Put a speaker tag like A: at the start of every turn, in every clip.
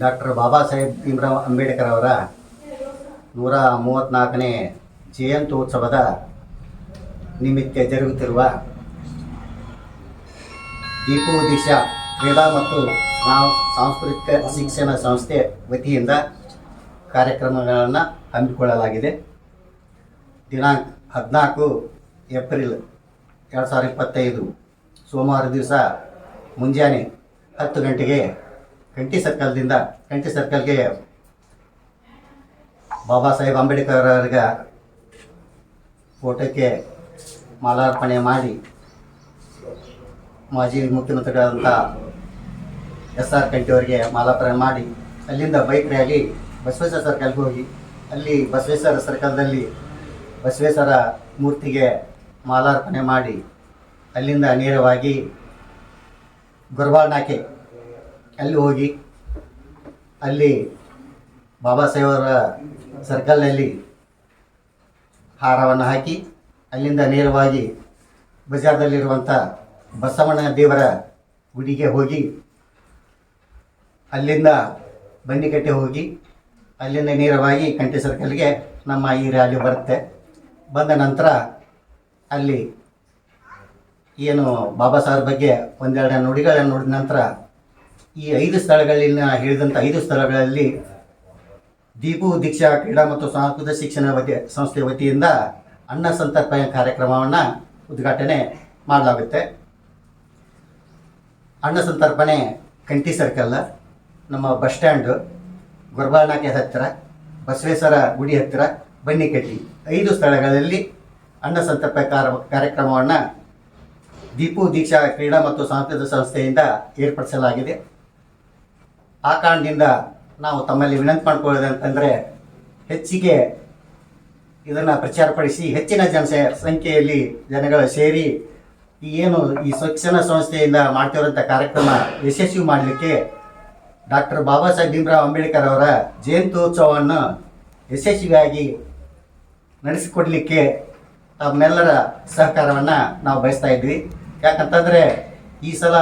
A: Doctor Baba Saheb Bhimrao Ambedkar ಅವರ ನೂರ ಮೂವತ್ತ್ನಾಲ್ಕನೇ ಜಯಂತ್ಯೋತ್ಸವದ ನಿಮಿತ್ತ ಜರುಗುತ್ತಿರುವ ದೀಪು ದಿಶಾ ಕ್ರೀಡಾ ಮತ್ತು ಸಾಂಸ್ಕೃತಿಕ ಶಿಕ್ಷಣ ಸಂಸ್ಥೆ ವತಿಯಿಂದ ಕಾರ್ಯಕ್ರಮಗಳನ್ನು ಹಮ್ಮಿಕೊಳ್ಳಲಾಗಿದೆ. ದಿನಾಂಕ ಹದಿನಾಲ್ಕು ಏಪ್ರಿಲ್ ಎರಡು ಸಾವಿರದ ಇಪ್ಪತ್ತೈದು ಸೋಮವಾರ ದಿವಸ ಮುಂಜಾನೆ ಹತ್ತು ಗಂಟೆಗೆ ಕಂಟಿ ಸರ್ಕಲ್ದಿಂದ ಕಂಟಿ ಸರ್ಕಲ್ಗೆ ಬಾಬಾ ಸಾಹೇಬ್ ಅಂಬೇಡ್ಕರ್ ಅವರಿಗೆ ಫೋಟೋಕ್ಕೆ ಮಾಲಾರ್ಪಣೆ ಮಾಡಿ ಮಾಜಿ ಮುಖ್ಯಮಂತ್ರಿಗಳಾದಂಥ ಎಸ್ ಆರ್ ಕಂಟಿ ಅವರಿಗೆ ಮಾಲಾರ್ಪಣೆ ಮಾಡಿ ಅಲ್ಲಿಂದ ಬೈಕ್ ರ್ಯಾಲಿ ಬಸವೇಶ್ವರ ಸರ್ಕಲ್ಗೆ ಹೋಗಿ. ಅಲ್ಲಿ ಬಸವೇಶ್ವರ ಸರ್ಕಲ್ದಲ್ಲಿ ಬಸವೇಶ್ವರ ಮೂರ್ತಿಗೆ ಮಾಲಾರ್ಪಣೆ ಮಾಡಿ ಅಲ್ಲಿಂದ ನೇರವಾಗಿ ಗೊರಬಾಳ್ ನಾಕೆ ಅಲ್ಲಿ ಹೋಗಿ, ಅಲ್ಲಿ ಬಾಬಾ ಸಾಹೇಬರ ಸರ್ಕಲ್ನಲ್ಲಿ ಹಾರವನ್ನು ಹಾಕಿ, ಅಲ್ಲಿಂದ ನೇರವಾಗಿ ಬಜಾರ್ದಲ್ಲಿರುವಂಥ ಬಸವಣ್ಣ ದೇವರ ಗುಡಿಗೆ ಹೋಗಿ, ಅಲ್ಲಿಂದ ಬನ್ನಿಕಟ್ಟೆ ಹೋಗಿ, ಅಲ್ಲಿಂದ ನೇರವಾಗಿ ಕಂಠಿ ಸರ್ಕಲ್ಗೆ ನಮ್ಮ ಈ ರ್ಯಾಲಿ ಬರುತ್ತೆ. ಬಂದ ನಂತರ ಅಲ್ಲಿ ಏನು ಬಾಬಾ ಸಾಹೇಬ್ ಬಗ್ಗೆ ಒಂದೆರಡು ನುಡಿಗಳನ್ನು ನೋಡಿದ ನಂತರ ಈ ಐದು ಸ್ಥಳಗಳಲ್ಲಿನ ಹೇಳಿದಂಥ ಐದು ಸ್ಥಳಗಳಲ್ಲಿ ದೀಪು ದೀಕ್ಷಾ ಕ್ರೀಡಾ ಮತ್ತು ಸಾಂಸ್ಕೃತಿಕ ಶಿಕ್ಷಣ ವತಿ ಸಂಸ್ಥೆ ವತಿಯಿಂದ ಅನ್ನ ಸಂತರ್ಪಣೆ ಕಾರ್ಯಕ್ರಮವನ್ನು ಉದ್ಘಾಟನೆ ಮಾಡಲಾಗುತ್ತೆ. ಅನ್ನ ಸಂತರ್ಪಣೆ ಕಂಟಿ ಸರ್ಕಲ್, ನಮ್ಮ ಬಸ್ ಸ್ಟ್ಯಾಂಡು ಗೊರ್ಬಾನಾಕೆ ಹತ್ತಿರ, ಬಸವೇಶ್ವರ ಗುಡಿ ಹತ್ತಿರ, ಬನ್ನಿಕಟ್ಟಿ ಐದು ಸ್ಥಳಗಳಲ್ಲಿ ಅನ್ನ ಸಂತರ್ಪಣೆ ಕಾರ, ಕಾರ್ಯಕ್ರಮವನ್ನು ದೀಪು ದೀಕ್ಷಾ ಕ್ರೀಡಾ ಮತ್ತು ಸಾಂಸ್ಕೃತಿಕ ಸಂಸ್ಥೆಯಿಂದ ಏರ್ಪಡಿಸಲಾಗಿದೆ. ಆ ಕಾರಣದಿಂದ ನಾವು ತಮ್ಮಲ್ಲಿ ವಿನಂತಿ ಮಾಡ್ಕೊಳ್ಳೋದಂತಂದರೆ ಹೆಚ್ಚಿಗೆ ಇದನ್ನು ಪ್ರಚಾರಪಡಿಸಿ ಹೆಚ್ಚಿನ ಜನ ಸಂಖ್ಯೆಯಲ್ಲಿ ಜನಗಳು ಸೇರಿ ಈ ಏನು ಈ ಶಿಕ್ಷಣ ಸಂಸ್ಥೆಯಿಂದ ಮಾಡ್ತಿರೋಂಥ ಕಾರ್ಯಕ್ರಮ ಯಶಸ್ವಿ ಮಾಡಲಿಕ್ಕೆ ಡಾಕ್ಟರ್ ಬಾಬಾ ಸಾಹೇಬ್ ಭೀಮರಾವ್ ಅಂಬೇಡ್ಕರ್ ಅವರ ಜಯಂತ್ಯೋತ್ಸವವನ್ನು ಯಶಸ್ವಿಯಾಗಿ ನಡೆಸಿಕೊಡಲಿಕ್ಕೆ ತಮ್ಮೆಲ್ಲರ ಸಹಕಾರವನ್ನು ನಾವು ಬಯಸ್ತಾ ಇದ್ವಿ. ಯಾಕಂತಂದರೆ ಈ ಸಲ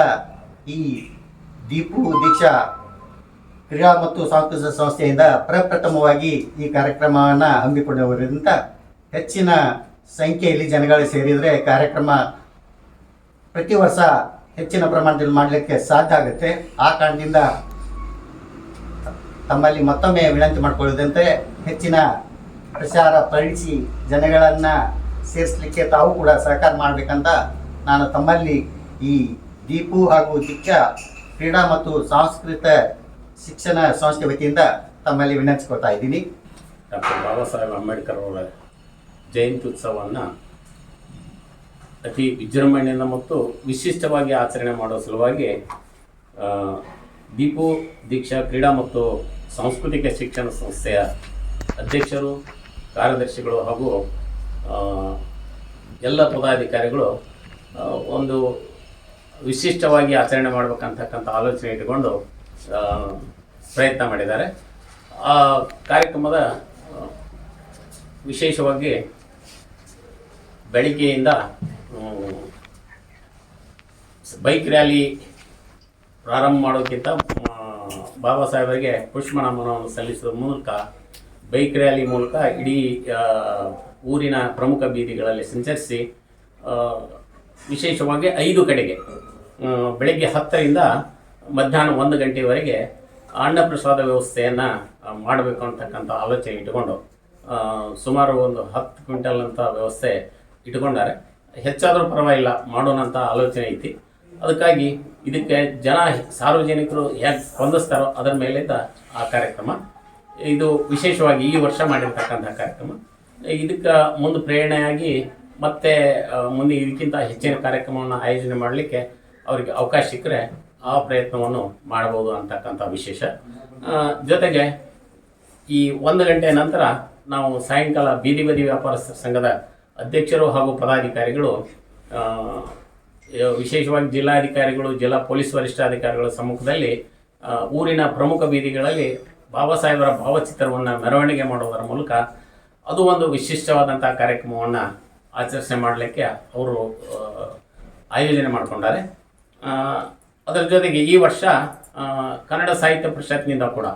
A: ಈ ದೀಪು ದೀಕ್ಷಾ ಕ್ರೀಡಾ ಮತ್ತು ಸಾಂಸ್ಕೃತಿಕ ಸಂಸ್ಥೆಯಿಂದ ಪ್ರಪ್ರಥಮವಾಗಿ ಈ ಕಾರ್ಯಕ್ರಮವನ್ನು ಹಮ್ಮಿಕೊಂಡವರಿಂದ ಹೆಚ್ಚಿನ ಸಂಖ್ಯೆಯಲ್ಲಿ ಜನಗಳು ಸೇರಿದರೆ ಕಾರ್ಯಕ್ರಮ ಪ್ರತಿ ವರ್ಷ ಹೆಚ್ಚಿನ ಪ್ರಮಾಣದಲ್ಲಿ ಮಾಡಲಿಕ್ಕೆ ಸಾಧ್ಯ ಆಗುತ್ತೆ. ಆ ಕಾರಣದಿಂದ ತಮ್ಮಲ್ಲಿ ಮತ್ತೊಮ್ಮೆ ವಿನಂತಿ ಮಾಡಿಕೊಳ್ಳುವುದಂತೆ ಹೆಚ್ಚಿನ ಪ್ರಚಾರ ಪಡಿಸಿ ಜನಗಳನ್ನು ಸೇರಿಸಲಿಕ್ಕೆ ತಾವು ಕೂಡ ಸಹಕಾರ ಮಾಡಬೇಕಂತ ನಾನು ತಮ್ಮಲ್ಲಿ ಈ ದೀಪು ಹಾಗೂ ದಿಕ್ಕ ಕ್ರೀಡಾ ಮತ್ತು ಸಾಂಸ್ಕೃತಿಕ ಶಿಕ್ಷಣ ಸಂಸ್ಥೆ ವತಿಯಿಂದ ತಮ್ಮಲ್ಲಿ ವಿನಂತಿಸ್ಕೊಳ್ತಾ ಇದ್ದೀನಿ.
B: ಡಾಕ್ಟರ್ ಬಾಬಾ ಸಾಹೇಬ್ ಅಂಬೇಡ್ಕರ್ ಅವರ ಜಯಂತಿ ಉತ್ಸವವನ್ನು ಅತಿ ವಿಜೃಂಭಣೆಯಿಂದ ಮತ್ತು ವಿಶಿಷ್ಟವಾಗಿ ಆಚರಣೆ ಮಾಡುವ ಸಲುವಾಗಿ ದೀಪು ದೀಕ್ಷಾ ಕ್ರೀಡಾ ಮತ್ತು ಸಾಂಸ್ಕೃತಿಕ ಶಿಕ್ಷಣ ಸಂಸ್ಥೆಯ ಅಧ್ಯಕ್ಷರು, ಕಾರ್ಯದರ್ಶಿಗಳು ಹಾಗೂ ಎಲ್ಲ ಪದಾಧಿಕಾರಿಗಳು ಒಂದು ವಿಶಿಷ್ಟವಾಗಿ ಆಚರಣೆ ಮಾಡಬೇಕಂತಕ್ಕಂಥ ಆಲೋಚನೆ ಇಟ್ಟುಕೊಂಡು ಪ್ರಯತ್ನ ಮಾಡಿದ್ದಾರೆ. ಆ ಕಾರ್ಯಕ್ರಮದ ವಿಶೇಷವಾಗಿ ಬೆಳಿಗ್ಗೆಯಿಂದ ಬೈಕ್ ರ್ಯಾಲಿ ಪ್ರಾರಂಭ ಮಾಡೋಕ್ಕಿಂತ ಬಾಬಾ ಸಾಹೇಬರಿಗೆ ಪುಷ್ಪ ನಮನವನ್ನು ಸಲ್ಲಿಸುವ ಮೂಲಕ, ಬೈಕ್ ರ್ಯಾಲಿ ಮೂಲಕ ಇಡೀ ಊರಿನ ಪ್ರಮುಖ ಬೀದಿಗಳಲ್ಲಿ ಸಂಚರಿಸಿ ವಿಶೇಷವಾಗಿ ಐದು ಕಡೆಗೆ ಬೆಳಗ್ಗೆ ಹತ್ತರಿಂದ ಮಧ್ಯಾಹ್ನ ಒಂದು ಗಂಟೆವರೆಗೆ ಅನ್ನಪ್ರಸಾದ ವ್ಯವಸ್ಥೆಯನ್ನು ಮಾಡಬೇಕು ಅಂತಕ್ಕಂಥ ಆಲೋಚನೆ ಇಟ್ಟುಕೊಂಡು ಸುಮಾರು ಒಂದು ಹತ್ತು ಕ್ವಿಂಟಲ್ ಅಂತ ವ್ಯವಸ್ಥೆ ಇಟ್ಕೊಂಡಾರೆ ಹೆಚ್ಚಾದರೂ ಪರವಾಗಿಲ್ಲ, ಮಾಡೋಣ ಅಂತ ಆಲೋಚನೆ ಐತಿ. ಅದಕ್ಕಾಗಿ ಇದಕ್ಕೆ ಜನ ಸಾರ್ವಜನಿಕರು ಹೇಗೆ ಸ್ಪಂದಿಸ್ತಾರೋ ಅದರ ಮೇಲಿಂದ ಆ ಕಾರ್ಯಕ್ರಮ, ಇದು ವಿಶೇಷವಾಗಿ ಈ ವರ್ಷ ಮಾಡಿರ್ತಕ್ಕಂಥ ಕಾರ್ಯಕ್ರಮ. ಇದಕ್ಕೆ ಮುಂದೆ ಪ್ರೇರಣೆಯಾಗಿ ಮತ್ತೆ ಮುಂದೆ ಇದಕ್ಕಿಂತ ಹೆಚ್ಚಿನ ಕಾರ್ಯಕ್ರಮವನ್ನು ಆಯೋಜನೆ ಮಾಡಲಿಕ್ಕೆ ಅವರಿಗೆ ಅವಕಾಶ ಸಿಕ್ಕರೆ ಆ ಪ್ರಯತ್ನವನ್ನು ಮಾಡಬಹುದು ಅಂತಕ್ಕಂಥ ವಿಶೇಷ. ಜೊತೆಗೆ ಈ ಒಂದು ಗಂಟೆ ನಂತರ ನಾವು ಸಾಯಂಕಾಲ ಬೀದಿ ಬದಿ ವ್ಯಾಪಾರಸ್ಥರ ಸಂಘದ ಅಧ್ಯಕ್ಷರು ಹಾಗೂ ಪದಾಧಿಕಾರಿಗಳು ವಿಶೇಷವಾಗಿ ಜಿಲ್ಲಾಧಿಕಾರಿಗಳು, ಜಿಲ್ಲಾ ಪೊಲೀಸ್ ವರಿಷ್ಠಾಧಿಕಾರಿಗಳ ಸಮ್ಮುಖದಲ್ಲಿ ಊರಿನ ಪ್ರಮುಖ ಬೀದಿಗಳಲ್ಲಿ ಬಾಬಾ ಸಾಹೇಬರ ಭಾವಚಿತ್ರವನ್ನು ಮೆರವಣಿಗೆ ಮಾಡುವುದರ ಮೂಲಕ ಅದು ಒಂದು ವಿಶಿಷ್ಟವಾದಂಥ ಕಾರ್ಯಕ್ರಮವನ್ನು ಆಚರಣೆ ಮಾಡಲಿಕ್ಕೆ ಅವರು ಆಯೋಜನೆ ಮಾಡಿಕೊಂಡಾರೆ. ಅದರ ಜೊತೆಗೆ ಈ ವರ್ಷ ಕನ್ನಡ ಸಾಹಿತ್ಯ ಪರಿಷತ್ನಿಂದ ಕೂಡ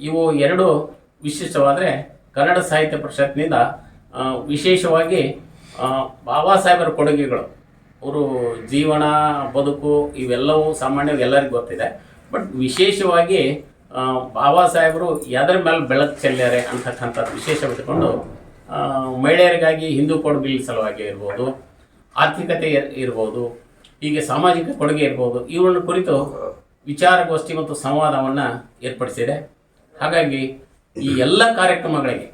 B: ಇವು ಎರಡು ವಿಶಿಷ್ಟವಾದರೆ ಕನ್ನಡ ಸಾಹಿತ್ಯ ಪರಿಷತ್ನಿಂದ ವಿಶೇಷವಾಗಿ ಬಾಬಾ ಸಾಹೇಬರ ಕೊಡುಗೆಗಳು. ಅವರು ಜೀವನ, ಬದುಕು ಇವೆಲ್ಲವೂ ಸಾಮಾನ್ಯವಾಗಿ ಎಲ್ಲರಿಗೂ ಗೊತ್ತಿದೆ. ಬಟ್ ವಿಶೇಷವಾಗಿ ಬಾಬಾ ಸಾಹೇಬರು ಯಾವ್ದ್ರ ಮೇಲೆ ಬೆಳಕು ಚೆಲ್ಲಾರೆ ಅಂತಕ್ಕಂಥದ್ದು ವಿಶೇಷವಿಟ್ಟುಕೊಂಡು ಮಹಿಳೆಯರಿಗಾಗಿ ಹಿಂದೂ ಕೊಡುಗೆ ಸಲುವಾಗಿ ಇರ್ಬೋದು, ಆರ್ಥಿಕತೆ ಇರ್- ಇರ್ಬೋದು ಹೀಗೆ ಸಾಮಾಜಿಕ ಕೊಡುಗೆ ಇರ್ಬೋದು. ಇವುಗಳ ಕುರಿತು ವಿಚಾರಗೋಷ್ಠಿ ಮತ್ತು ಸಂವಾದವನ್ನು ಏರ್ಪಡಿಸಿದೆ. ಹಾಗಾಗಿ ಈ ಎಲ್ಲ ಕಾರ್ಯಕ್ರಮಗಳಿಗೆ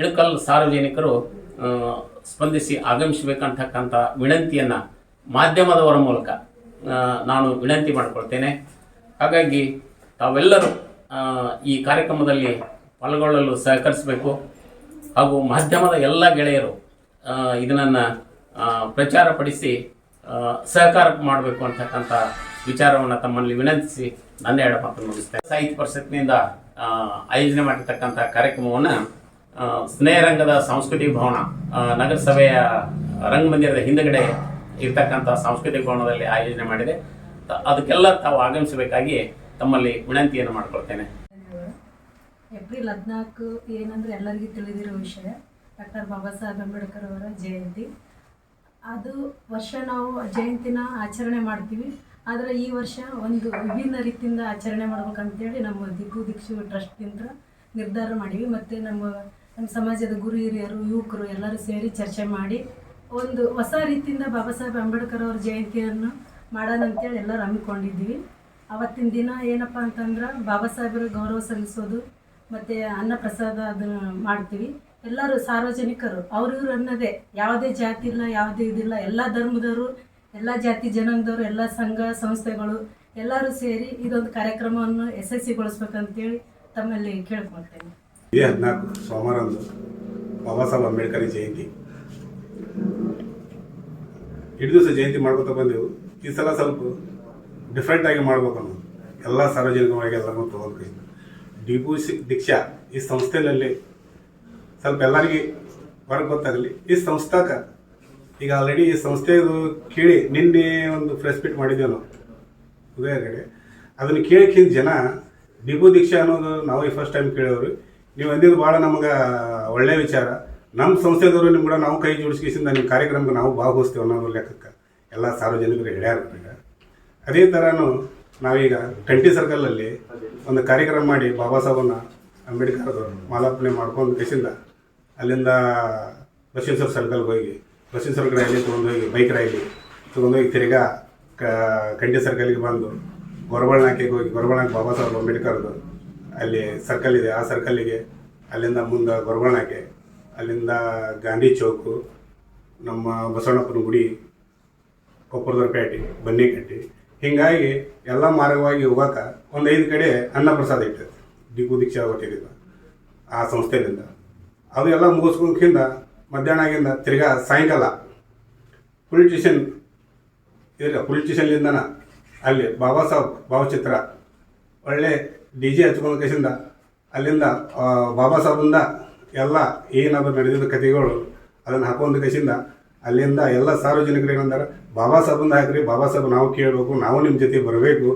B: ಇಳುಕಲ್ ಸಾರ್ವಜನಿಕರು ಸ್ಪಂದಿಸಿ ಆಗಮಿಸಬೇಕಂತಕ್ಕಂಥ ವಿನಂತಿಯನ್ನು ಮಾಧ್ಯಮದವರ ಮೂಲಕ ನಾನು ವಿನಂತಿ ಮಾಡಿಕೊಳ್ತೇನೆ. ಹಾಗಾಗಿ ತಾವೆಲ್ಲರೂ ಈ ಕಾರ್ಯಕ್ರಮದಲ್ಲಿ ಪಾಲ್ಗೊಳ್ಳಲು ಸಹಕರಿಸಬೇಕು. ಹಾಗೂ ಮಾಧ್ಯಮದ ಎಲ್ಲ ಗೆಳೆಯರು ಇದನ್ನು ಪ್ರಚಾರಪಡಿಸಿ ಸಹಕಾರ ಮಾಡಬೇಕು ಅಂತಕ್ಕಂಥ ವಿಚಾರವನ್ನು ತಮ್ಮಲ್ಲಿ ವಿನಂತಿಸಿ ನನ್ನ ಎರಡು ಮಾತನ್ನು ಮುಗಿಸ್ತೇನೆ ಸಾಹಿತ್ಯ ಪರಿಷತ್ನಿಂದ ಆಯೋಜನೆ ಮಾಡಿರ್ತಕ್ಕಂಥ ಕಾರ್ಯಕ್ರಮವನ್ನು ಸ್ನೇಹರಂಗದ ಸಾಂಸ್ಕೃತಿಕ ಭವನ ನಗರಸಭೆಯ ರಂಗಮಂದಿರದ ಹಿಂದಗಡೆ ಇರ್ತಕ್ಕಂಥ ಸಾಂಸ್ಕೃತಿಕ ಭವನದಲ್ಲಿ ಆಯೋಜನೆ ಮಾಡಿದೆ. ಅದಕ್ಕೆಲ್ಲ ತಾವು ಆಗಮಿಸಬೇಕಾಗಿ ತಮ್ಮಲ್ಲಿ ವಿನಂತಿಯನ್ನು ಮಾಡಿಕೊಳ್ತೇನೆ.
C: ಏಪ್ರಿಲ್ ಹದಿನಾಲ್ಕು ಏನಂದ್ರೆ ಎಲ್ಲರಿಗೂ ತಿಳಿದಿರೋ ವಿಷಯ, ಡಾಕ್ಟರ್ ಬಾಬಾ ಸಾಹೇಬ್ ಅಂಬೇಡ್ಕರ್ ಅವರ ಜಯಂತಿ. ಅದು ವರ್ಷ ನಾವು ಜಯಂತಿನ ಆಚರಣೆ ಮಾಡ್ತೀವಿ. ಆದರೆ ಈ ವರ್ಷ ಒಂದು ವಿಭಿನ್ನ ರೀತಿಯಿಂದ ಆಚರಣೆ ಮಾಡ್ಬೇಕಂತೇಳಿ ನಮ್ಮ ದಿಕ್ಕು ದಿಕ್ಷು ಟ್ರಸ್ಟ್ನಿಂದ ನಿರ್ಧಾರ ಮಾಡೀವಿ. ಮತ್ತು ನಮ್ಮ ನಮ್ಮ ಸಮಾಜದ ಗುರು ಹಿರಿಯರು, ಯುವಕರು ಎಲ್ಲರೂ ಸೇರಿ ಚರ್ಚೆ ಮಾಡಿ ಒಂದು ಹೊಸ ರೀತಿಯಿಂದ ಬಾಬಾ ಸಾಹೇಬ್ ಅಂಬೇಡ್ಕರ್ ಅವ್ರ ಜಯಂತಿಯನ್ನು ಮಾಡೋಣ ಅಂತೇಳಿ ಎಲ್ಲರೂ ಹಮ್ಮಿಕೊಂಡಿದ್ದೀವಿ. ಅವತ್ತಿನ ದಿನ ಏನಪ್ಪ ಅಂತಂದ್ರೆ ಬಾಬಾ ಸಾಹೇಬ್ರ ಗೌರವ ಸಲ್ಲಿಸೋದು ಮತ್ತು ಅನ್ನಪ್ರಸಾದ ಅದನ್ನು ಮಾಡ್ತೀವಿ. ಎಲ್ಲರೂ ಸಾರ್ವಜನಿಕರು, ಅವ್ರ ಇವ್ರು ಅನ್ನೋದೇ. ಯಾವುದೇ ಜಾತಿ ಇಲ್ಲ, ಯಾವುದೇ ಇದಿಲ್ಲ. ಎಲ್ಲ ಧರ್ಮದವರು, ಎಲ್ಲ ಜಾತಿ ಜನಾಂಗದವರು, ಎಲ್ಲ ಸಂಘ, ಸಂಸ್ಥೆಗಳು ಎಲ್ಲರೂ ಸೇರಿ ಇದೊಂದು ಕಾರ್ಯಕ್ರಮವನ್ನು ಯಶಸ್ವಿಗೊಳಿಸ್ಬೇಕಂತೇಳಿ ತಮ್ಮಲ್ಲಿ ಕೇಳ್ಕೊಳ್ತೇನೆ.
D: ಮೇ ಹದಿನಾಲ್ಕು ಸೋಮವಾರಂದು ಬಾಬಾ ಸಾಹೇಬ್ ಅಂಬೇಡ್ಕರ್ ಜಯಂತಿ. ಎರಡು ದಿವಸ ಜಯಂತಿ ಮಾಡ್ಕೊತ ಬಂದೆವು. ಈ ಸಲ ಸ್ವಲ್ಪ ಡಿಫ್ರೆಂಟ್ ಆಗಿ ಮಾಡ್ಬೇಕು ಅನ್ನೋದು ಎಲ್ಲ ಸಾರ್ವಜನಿಕವಾಗಿ ಎಲ್ಲರನ್ನೂ ತಗೊಂಡು ಡಿಪು ದೀಕ್ಷಾ ಈ ಸಂಸ್ಥೆಯಲ್ಲಿ ಸ್ವಲ್ಪ ಎಲ್ಲರಿಗೆ ಹೊರಗೆ ಗೊತ್ತಾಗಲಿ. ಈ ಸಂಸ್ಥಾಕ, ಈಗ ಆಲ್ರೆಡಿ ಈ ಸಂಸ್ಥೆದು ಕೇಳಿ ನಿನ್ನೆ ಒಂದು ಪ್ರೆಸ್ ಮೀಟ್ ಮಾಡಿದ್ದೇವೆ ನಾವು, ಉದಯ ಕಡೆ ಅದನ್ನು ಕೇಳಕ್ಕಿಂತ ಜನ ಡಿಪು ದೀಕ್ಷಾ ಅನ್ನೋದು ನಾವು ಈ ಫಸ್ಟ್ ಟೈಮ್ ಕೇಳೋರು. ನೀವು ಅಂದಿದ್ದು ಭಾಳ ನಮಗೆ ಒಳ್ಳೆಯ ವಿಚಾರ. ನಮ್ಮ ಸಂಸ್ಥೆದವರು ನಿಮ್ಮ ಕೂಡ ನಾವು ಕೈ ಜೋಡಿಸ್ಕಿಸಿಂದ ನಿಮ್ಮ ಕಾರ್ಯಕ್ರಮಕ್ಕೆ ನಾವು ಭಾಗವಹಿಸ್ತೇವೆ ಅನ್ನೋ ಲೆಕ್ಕಕ್ಕೆ. ಎಲ್ಲ ಸಾರ್ವಜನಿಕರು ಹೇಳ್ಯಾರ ಅದೇ ಥರನೂ ನಾವೀಗ ಟಂಟಿ ಸರ್ಕಲಲ್ಲಿ ಒಂದು ಕಾರ್ಯಕ್ರಮ ಮಾಡಿ ಬಾಬಾ ಸಾಹೇಬನ್ನ ಅಂಬೇಡ್ಕರ್ ಮಾಲಾರ್ಪಣೆ ಮಾಡ್ಕೊಂಡು ಕೇಸಿಂದ ಅಲ್ಲಿಂದ ಬಸವೇಶ್ವರ ಸರ್ಕಲ್ಗೆ ಹೋಗಿ, ಬಸವೇಶ್ವರ ರ್ಯಾಲಿ ತೊಗೊಂಡು ಹೋಗಿ ಬೈಕ್ ರ್ಯಾಲಿ ತಿರ್ಗಾ ಕ ಕಂಡಿ ಸರ್ಕಲ್ಗೆ ಬಂದು ಗೊರಬಳ್ನಾಕೆಗೆ ಹೋಗಿ ಗೊರಬಳ್ನಾಕ್ ಬಾಬಾ ಸಾಹೇಬ್ ಅಂಬೇಡ್ಕರ್ದು ಅಲ್ಲಿ ಸರ್ಕಲ್ ಇದೆ. ಆ ಸರ್ಕಲ್ಲಿಗೆ ಅಲ್ಲಿಂದ ಮುಂದೆ ಗೊರಬಳ್ನಾಕೆ ಅಲ್ಲಿಂದ ಗಾಂಧಿ ಚೌಕು, ನಮ್ಮ ಬಸವಣ್ಣಪ್ಪನ ಗುಡಿ ಕೊಪ್ಪರದವ್ರ ಪೇಟೆ, ಬನ್ನಿಕಟ್ಟಿ. ಹೀಗಾಗಿ ಎಲ್ಲ ಮಾರ್ಗವಾಗಿ ಹೋಗಾಕ ಒಂದು ಐದು ಕಡೆ ಅನ್ನಪ್ರಸಾದ ಇಟ್ಟಿದೆ ದೀಪು ದೀಕ್ಷಾ ಕೊಟ್ಟಿದ್ದ ಆ ಸಂಸ್ಥೆಯಿಂದ ಅದು ಎಲ್ಲ ಮುಗಿಸ್ಕೊಂಡ್ಕಿಂದ ಮಧ್ಯಾಹ್ನ ಆಗಿಂದ ತಿರ್ಗಾ ಸಾಯಂಕಾಲ ಪೊಲೀಸ್ ಸ್ಟೇಷನ್ ಇಲ್ಲ ಅಲ್ಲಿ ಬಾಬಾ ಸಾಹೇಬ್ ಭಾವಚಿತ್ರ ಒಳ್ಳೆ ಡಿ ಜೆ ಹಚ್ಕೊಂಡು ಅಲ್ಲಿಂದ ಬಾಬಾ ಸಾಹೇಬಿಂದ ಎಲ್ಲ ಏನಾದರೂ ನಡೆದಿದ್ದ ಕಥೆಗಳು ಅದನ್ನು ಹಾಕೊಂಡು ಕೇಸಿಂದ ಅಲ್ಲಿಂದ ಎಲ್ಲ ಸಾರ್ವಜನಿಕರು ಏನಂದ್ರೆ ಬಾಬಾ ಸಾಹೇಬಿಂದ ಹಾಕ್ರಿ, ಬಾಬಾ ಸಾಹೇಬ್ ನಾವು ಕೇಳಬೇಕು, ನಾವು ನಿಮ್ಮ ಜೊತೆ ಬರಬೇಕು.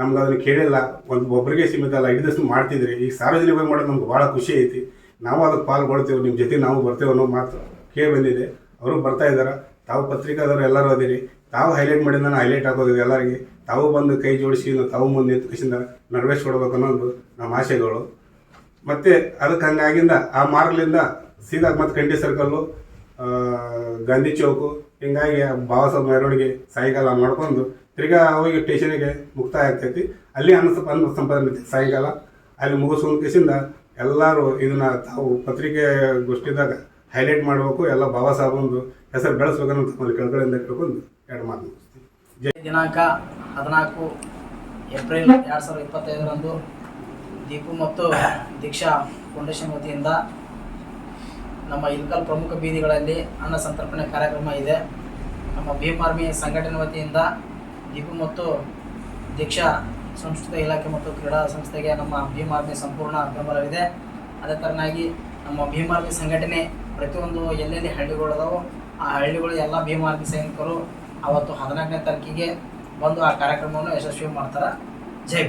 D: ನಮ್ಗೆ ಅದನ್ನು ಕೇಳಿಲ್ಲ, ಒಂದು ಒಬ್ಬರಿಗೆ ಸೀಮಿತ ಅಲ್ಲ ದಿವಸ ಮಾಡ್ತಿದ್ರಿ. ಈಗ ಸಾರ್ವಜನಿಕವಾಗಿ ಮಾಡೋದು ನಮ್ಗೆ ಭಾಳ ಖುಷಿ ಐತಿ. ನಾವು ಅದಕ್ಕೆ ಪಾಲ್ಗೊಳ್ತೀವಿ ನಿಮ್ಮ ಜೊತೆ ನಾವು ಬರ್ತೇವೆ ಅನ್ನೋ ಮಾತು ಕೇಳಿ ಬಂದಿದೆ. ಅವರು ಬರ್ತಾ ಇದ್ದಾರೆ ತಾವು ಪತ್ರಿಕಾದವರು ಎಲ್ಲರೂ ಅದೀರಿ. ತಾವು ಹೈಲೈಟ್ ಮಾಡಿದ ನಾನು ಹೈಲೈಟ್ ಹಾಕೋದಿದೆ ಎಲ್ಲರಿಗೆ. ತಾವು ಬಂದು ಕೈ ಜೋಡಿಸಿ ತಾವು ಮುಂದೆ ನಿಂತು ನರ್ವೇಶ್ ಕೊಡ್ಬೇಕು ಅನ್ನೋದು ನಮ್ಮ ಆಸೆಗಳು. ಮತ್ತು ಅದಕ್ಕೆ ಹಂಗಾಗಿಂದ ಆ ಮಾರ್ಗಲಿಂದ ಸೀದಾ ಮತ್ತು ಕಂಡಿ ಸರ್ಕಲ್ಲು ಗಾಂಧಿ ಚೌಕು, ಹಿಂಗಾಗಿ ಬಾಬಾ ಸಾಹೇಬ್ ಮೆರವಣಿಗೆ ಸಾಯಂಕಾಲ ಮಾಡ್ಕೊಂಡು ತಿರ್ಗಾ ಹೋಗಿ ಸ್ಟೇಷನಿಗೆ ಮುಕ್ತಾಯ ಆಗ್ತೈತಿ. ಅಲ್ಲಿ ಅನ್ನ ಸಂಪಾದನೆ ಸಾಯಂಕಾಲ ಅಲ್ಲಿ ಮುಗಿಸ್ಕೊಂಡು ಕೇಸಿಂದ ಎಲ್ಲರೂ ಇದನ್ನ ತಾವು ಪತ್ರಿಕೆ ಗೋಷ್ಠಿದಾಗ ಹೈಲೈಟ್ ಮಾಡಬೇಕು, ಎಲ್ಲ ಬಾಬಾ ಸಾಹೇಬಂದು ಹೆಸರು ಬೆಳೆಸ್ಬೇಕನ್ನೋ ತಮ್ಮಲ್ಲಿ ಕೆಳಗಡೆಯಿಂದ ಕೇಳ್ಕೊಂಡು ಎರಡು ಮಾತು ಮುಗಿಸ್ತೀನಿ
E: ದಿನಾಂಕ ಹದಿನಾಲ್ಕು ಏಪ್ರಿಲ್ ಎರಡು ಸಾವಿರದ ಇಪ್ಪತ್ತೈದರಂದು ದೀಪು ಮತ್ತು ದೀಕ್ಷಾ ಫೌಂಡೇಶನ್ ವತಿಯಿಂದ ನಮ್ಮ ಇಲ್ಕಲ್ ಪ್ರಮುಖ ಬೀದಿಗಳಲ್ಲಿ ಅನ್ನ ಸಂತರ್ಪಣೆ ಕಾರ್ಯಕ್ರಮ ಇದೆ. ನಮ್ಮ ಭೀಮ್ ಆರ್ಮಿ ಸಂಘಟನೆ ವತಿಯಿಂದ ದೀಪು ಮತ್ತು ದೀಕ್ಷಾ ಸಂಸ್ಕೃತ ಇಲಾಖೆ ಮತ್ತು ಕ್ರೀಡಾ ಸಂಸ್ಥೆಗೆ ನಮ್ಮ ಭೀಮಾರ್ಮಿ ಸಂಪೂರ್ಣ ಬೆಂಬಲವಿದೆ ಅದೇ ಥರನಾಗಿ ನಮ್ಮ ಭೀಮಾರ್ಮಿ ಸಂಘಟನೆ ಪ್ರತಿಯೊಂದು ಎಲ್ಲೆಲ್ಲಿ ಹಳ್ಳಿಗಳು ಅದಾವೋ ಆ ಹಳ್ಳಿಗಳು ಎಲ್ಲ ಭೀಮಾರ್ಮಿ ಸೈನಿಕರು ಅವತ್ತು ಹದಿನಾಲ್ಕನೇ ತಾರೀಕಿಗೆ ಬಂದು ಆ ಕಾರ್ಯಕ್ರಮವನ್ನು ಯಶಸ್ವಿ ಮಾಡ್ತಾರೆ. ಜೈ